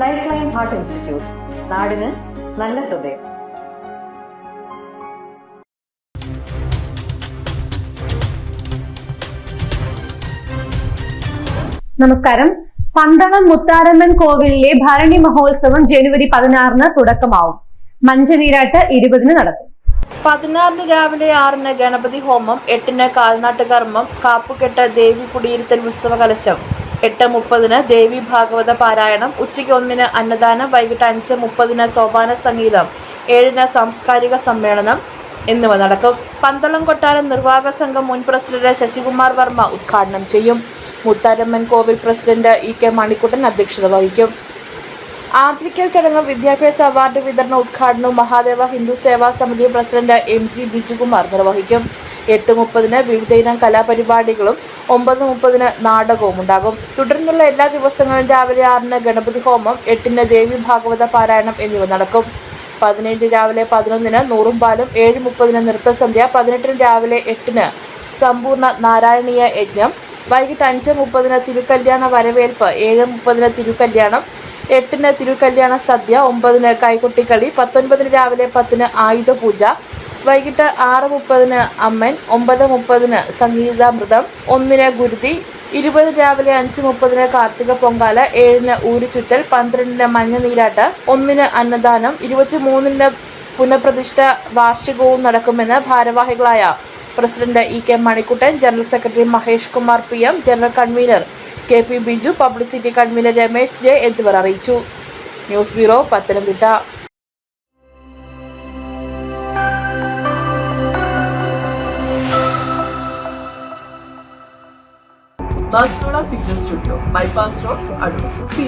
Life line heart institute നാടിന് നല്ല ഹൃദയം. നമസ്കാരം. പന്തളം മുത്താരമ്മൻ കോവിലിലെ ഭരണി മഹോത്സവം ജനുവരി പതിനാറിന് തുടക്കമാവും. മഞ്ചനീരാട്ട് ഇരുപതിന് നടക്കും. പതിനാറിന് രാവിലെ ആറിന് ഗണപതി ഹോമം എട്ടിന് കാൽനാട്ട് കർമ്മം കാപ്പുകെട്ട് ദേവി കുടിയിരുത്തൽ ഉത്സവ കലശം. എട്ട് മുപ്പതിന് ദേവി ഭാഗവത പാരായണം ഉച്ചയ്ക്ക് ഒന്നിന് അന്നദാനം വൈകിട്ട് അഞ്ച് മുപ്പതിന് സോപാന സംഗീതം ഏഴിന് സാംസ്കാരിക സമ്മേളനം എന്നിവ നടക്കും. പന്തളം കൊട്ടാരം നിർവാഹക സംഘം മുൻ പ്രസിഡന്റ് ശശികുമാർ വർമ്മ ഉദ്ഘാടനം ചെയ്യും. മുത്താരമ്മൻ കോവിൽ പ്രസിഡന്റ് ഇ കെ മണിക്കുട്ടൻ അധ്യക്ഷത വഹിക്കും. ആദരിക്കൽ ചടങ്ങ് വിദ്യാഭ്യാസ അവാർഡ് വിതരണ ഉദ്ഘാടനവും മഹാദേവ ഹിന്ദു സേവാ സമിതി പ്രസിഡന്റ് എം ജി ബിജുകുമാർ നിർവഹിക്കും. എട്ട് മുപ്പതിന് വിവിധ ഇനം കലാപരിപാടികളും ഒമ്പത് മുപ്പതിന് നാടകവും ഉണ്ടാകും. തുടർന്നുള്ള എല്ലാ ദിവസങ്ങളും രാവിലെ ആറിന് ഗണപതി ഹോമം എട്ടിന് ദേവി ഭാഗവത പാരായണം എന്നിവ നടക്കും. പതിനേഴ് രാവിലെ പതിനൊന്നിന് നൂറും പാലും ഏഴ് മുപ്പതിന് നൃത്തസന്ധ്യ പതിനെട്ടിന് രാവിലെ എട്ടിന് സമ്പൂർണ നാരായണീയ യജ്ഞം വൈകിട്ട് അഞ്ച് മുപ്പതിന് തിരുക്കല്യാണ വരവേൽപ്പ് ഏഴ് മുപ്പതിന് തിരുക്കല്യാണം എട്ടിന് തിരുക്കല്യാണ സദ്യ ഒമ്പതിന് കൈകൊട്ടിക്കളി പത്തൊൻപതിന് രാവിലെ പത്തിന് ആയുധപൂജ വൈകിട്ട് ആറ് മുപ്പതിന് അമ്മൻ ഒമ്പത് മുപ്പതിന് സംഗീതാമൃതം ഒന്നിന് ഗുരുതി ഇരുപത് രാവിലെ അഞ്ച് മുപ്പതിന് കാർത്തിക പൊങ്കാല ഏഴിന് ഊരുചുറ്റൽ പന്ത്രണ്ടിന് മഞ്ഞ നീരാട്ട് ഒന്നിന് അന്നദാനം ഇരുപത്തിമൂന്നിന് പുനഃപ്രതിഷ്ഠ വാർഷികവും നടക്കുമെന്ന് ഭാരവാഹികളായ president E K Manikuttan general secretary Mahesh Kumar P M general convener K P Biju publicity convener Ramesh J എന്നിവർ അറിയിച്ചു. News bureau Pathanamthitta. Basnora fitness studio bypass road আরও সি